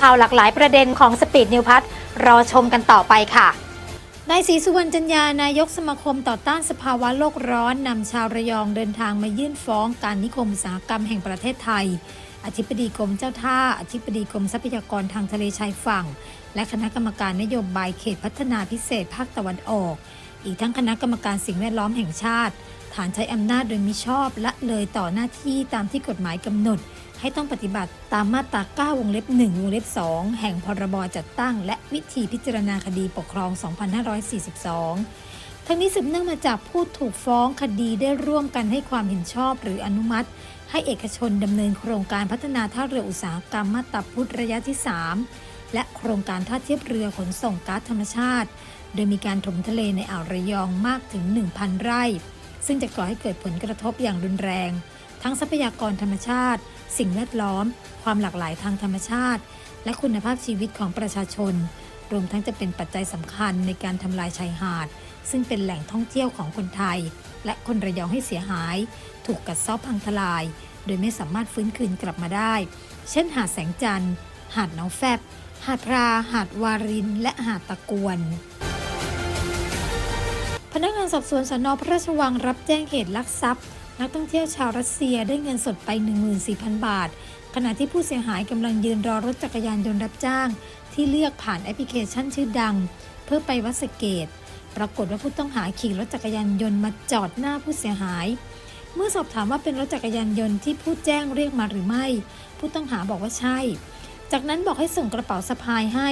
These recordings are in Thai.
ข่าวหลากหลายประเด็นของสปีดนิวพัทรอชมกันต่อไปค่ะนายศรีสุวรรณจันยานายกสมาคมต่อต้านสภาวะโลกร้อนนำชาวระยองเดินทางมายื่นฟ้องการนิคมอุตสาหกรรมแห่งประเทศไทย อธิบดีกรมเจ้าท่า อธิบดีกรมทรัพยากรทางทะเลชายฝั่ง และคณะกรรมการนโยบายเขตพัฒนาพิเศษภาคตะวันออก อีกทั้งคณะกรรมการสิ่งแวดล้อมแห่งชาติ ฐานใช้อำนาจโดยมิชอบละเลยต่อหน้าที่ตามที่กฎหมายกำหนด ให้ต้องปฏิบัติตามมาตรา9วงเล็บ 1 วงเล็บ 2 แห่งพรบจัดตั้ง และวิธีพิจารณาคดีปกครอง 2542 ทั้งนี้สืบเนื่องมาจากผู้ถูกฟ้องคดีได้ร่วมกันให้ความเห็นชอบหรืออนุมัติ ให้เอกชนดำเนินโครงการพัฒนาท่าเรืออุตสาหกรรมมาตาพุทธระยะที่ 3และโครงการท่าเทียบเรือขนส่งก๊าซธรรมชาติ โดยมีการถมทะเลในอ่าวระยองมากถึง 1,000 ไร่ ซึ่งจะก่อให้เกิดผลกระทบอย่างรุนแรง ทั้งทรัพยากรธรรมชาติ สิ่งแวดล้อม ความหลากหลายทางธรรมชาติ และคุณภาพชีวิตของประชาชน รวมทั้งจะเป็นปัจจัยสำคัญในการทำลายชายหาด ซึ่งเป็นแหล่งท่องเที่ยวของคนไทย และคนระยองให้เสียหาย ถูกกัดเซาะพังทลาย โดยไม่สามารถฟื้นคืนกลับมาได้ เช่น หาดแสงจันทร์ หาดหนองแฟบหาดพรา หาดวาริน และหาดตะกวน พนักงานสอบสวนสนพระราชวังรับแจ้งเหตุลักทรัพย์ นักท่องเที่ยวชาวรัสเซียได้เงินสดไป 14,000 บาท ขณะที่ผู้เสียหายกำลังยืนรอรถจักรยานยนต์รับจ้าง ที่เลือกผ่านแอปพลิเคชันชื่อดัง เพื่อไปวัดสเกต ปรากฏว่าผู้ต้องหาขี่รถจักรยานยนต์มาจอดหน้าผู้เสียหาย เมื่อสอบถามว่าเป็นรถจักรยานยนต์ที่ผู้แจ้งเรียกมาหรือไม่ ผู้ต้องหาบอกว่าใช่ จากนั้นบอกให้ส่งกระเป๋าสะพายให้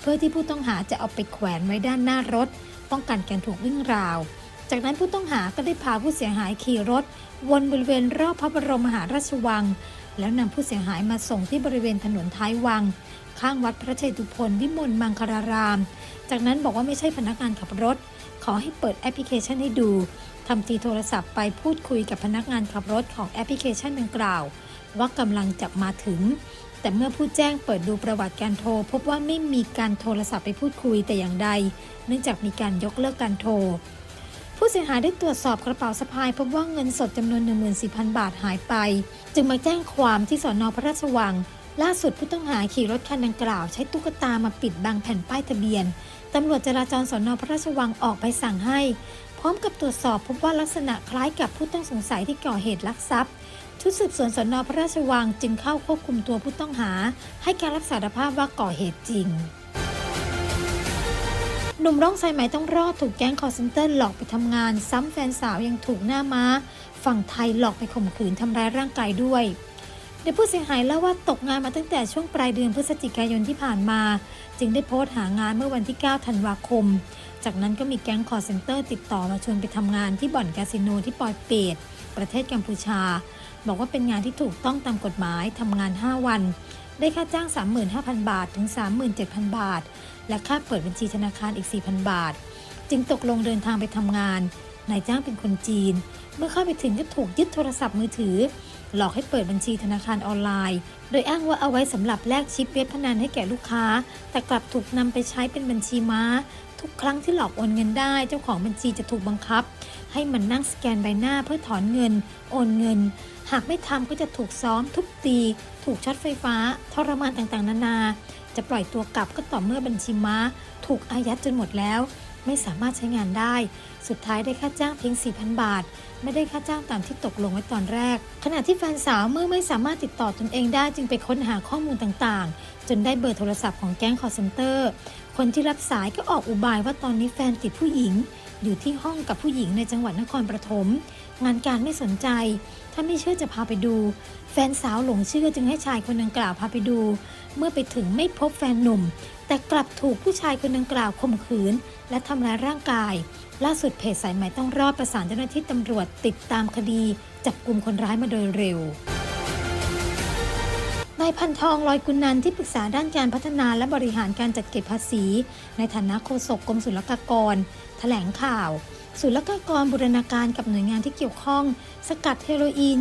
เพื่อที่ผู้ต้องหาจะเอาไปแขวนไว้ด้านหน้ารถ ป้องกันการถูกวิ่งราว จากนั้นผู้ต้องหาก็ได้พาผู้เสียหายขี่รถ วนบริเวณรอบพระบรมมหาราชวัง แล้วนำผู้เสียหายมาส่งที่บริเวณถนนท้ายวัง ข้างวัดพระเชตุพนวิมลมังคลาราม จากนั้นบอกว่าไม่ใช่พนักงานขับรถ ขอให้เปิดแอปพลิเคชันให้ดูทำทีโทรศัพท์ไปพูดคุยกับพนักงานขับรถของแอปพลิเคชันดังกล่าว ว่ากำลังจะมาถึง แต่เมื่อผู้แจ้งเปิดดูประวัติการโทร พบว่าไม่มีการโทรศัพท์ไปพูดคุยแต่อย่างใด เนื่องจากมีการยกเลิกการโทร ผู้เสียหายได้ตรวจสอบกระเป๋าสะพาย พบว่าเงินสดจำนวน 14,000 บาทหายไป จึงมาแจ้งความที่สอนอพระราชวัง ล่าสุดผู้ต้องหาขี่รถคันดังกล่าว ใช้ตุ๊กตามาปิดบังแผ่นป้ายทะเบียนตำรวจจราจรสอนอพระราชวังออกไปสั่งให้ พร้อมกับตรวจสอบพบว่าลักษณะคล้ายกับผู้ต้องสงสัยที่ก่อเหตุลักทรัพย์ ชุดสืบสวนสนพระราชวังจึงเข้าควบคุมตัวผู้ต้องหา ให้การรับสารภาพว่าก่อเหตุจริง หนุ่มร้องสายไหมต้องรอดถูกแก๊งคอร์เซนเตอร์หลอกไปทำงาน ซ้ำแฟนสาวยังถูกหน้าม้า ฝั่งไทยหลอกไปข่มขืนทำร้ายร่างกายด้วยโดยผู้เสียหายเล่าว่าตกงานมาตั้งแต่ช่วงปลายเดือนพฤศจิกายนที่ผ่านมา จึงได้โพสต์หางานเมื่อวันที่ 9 ธันวาคม จากนั้นก็มีแก๊งคอร์เซนเตอร์ติดต่อมาชวนไปทำงานที่บ่อนคาสิโนที่ปอยเปตประเทศกัมพูชา บอกว่าเป็นงานที่ถูกต้องตามกฎหมายทำงาน 5 วัน ได้ค่าจ้าง 35,000 บาทถึง 37,000 บาท และค่าเปิดบัญชีธนาคารอีก 4,000 บาท จึงตกลงเดินทางไปทำงาน นายจ้างเป็นคนจีน เมื่อเข้าไปถึงก็ถูกยึดโทรศัพท์มือถือ หลอกให้เปิดบัญชีธนาคารออนไลน์ โดยอ้างว่าเอาไว้สำหรับแลกชิปเว็บพนันให้แก่ลูกค้า แต่กลับถูกนำไปใช้เป็นบัญชีม้า ทุกครั้งที่หลอกโอนเงินได้ เจ้าของบัญชีจะถูกบังคับ ให้มันนั่งสแกนใบหน้าเพื่อถอนเงิน โอนเงิน หากไม่ทำก็จะถูกซ้อม ทุบตี ถูกช็อตไฟฟ้า ทรมานต่างๆ นานา จะปล่อยตัวกลับก็ต่อเมื่อบัญชีม้า ถูกอายัดจนหมดแล้ว ไม่สามารถใช้งานได้ สุดท้ายได้ค่าจ้างเพียง 4,000 บาท ไม่ได้ค่าจ้างตามที่ตกลงไว้ตอนแรก ขณะที่แฟนสาวเมื่อไม่สามารถติดต่อตนเองได้จึงไปค้นหาข้อมูลต่างๆ จนได้เบอร์โทรศัพท์ของแก๊งคอร์เซนเตอร์ คนที่รับสายก็ออกอุบายว่าตอนนี้แฟนติดผู้หญิง อยู่ที่ห้องกับผู้หญิงในจังหวัดนครปฐมงานการไม่สนใจ ถ้าไม่เชื่อจะพาไปดู แฟนสาวหลงเชื่อจึงให้ชายคนดังกล่าวพาไปดู เมื่อไปถึงไม่พบแฟนหนุ่ม แต่กลับถูกผู้ชายคนดังกล่าวข่มขืน และทำร้ายร่างกาย ล่าสุดเพจสายไหม่ต้องรอดประสานเจ้าหน้าที่ตำรวจติดตามคดี จับกลุ่มคนร้ายมาโดยเร็ว นายพันทองลอยกุนันที่ปรึกษาด้านการพัฒนาและบริหารการจัดเก็บภาษี ในฐานะโฆษกกรมศุลกากร แถลงข่าวศุลกากรบูรณาการกับหน่วยงานที่เกี่ยวข้อง สกัดเฮโรอีน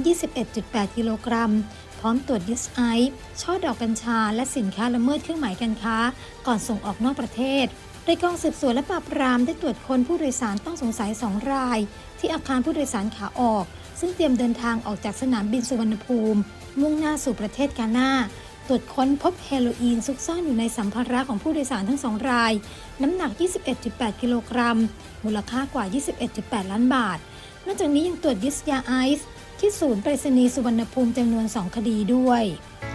21.8 กิโลกรัม พร้อมตรวจยึดไอซ์ช่อดอกกัญชา และสินค้าละเมิดเครื่องหมายการค้า ก่อนส่งออกนอกประเทศ โดยกองสืบสวนและปราบปรามได้ตรวจค้นผู้โดยสารต้องสงสัย 2 ราย ที่อาคารผู้โดยสารขาออก ซึ่งเตรียมเดินทางออกจากสนามบินสุวรรณภูมิ มุ่งหน้าสู่ประเทศกาหน้าตรวจค้นพบเฮโรอีนซุกซ่อนอยู่ในสัมภาระของผู้โดยสารทั้งสองราย น้ำหนัก 21.8 กิโลกรัม มูลค่ากว่า 21.8 ล้านบาท นอกจากนี้ยังตรวจยึดยาไอซ์ที่ศูนย์ไปรษณีย์สุวรรณภูมิจำนวน 2 คดีด้วย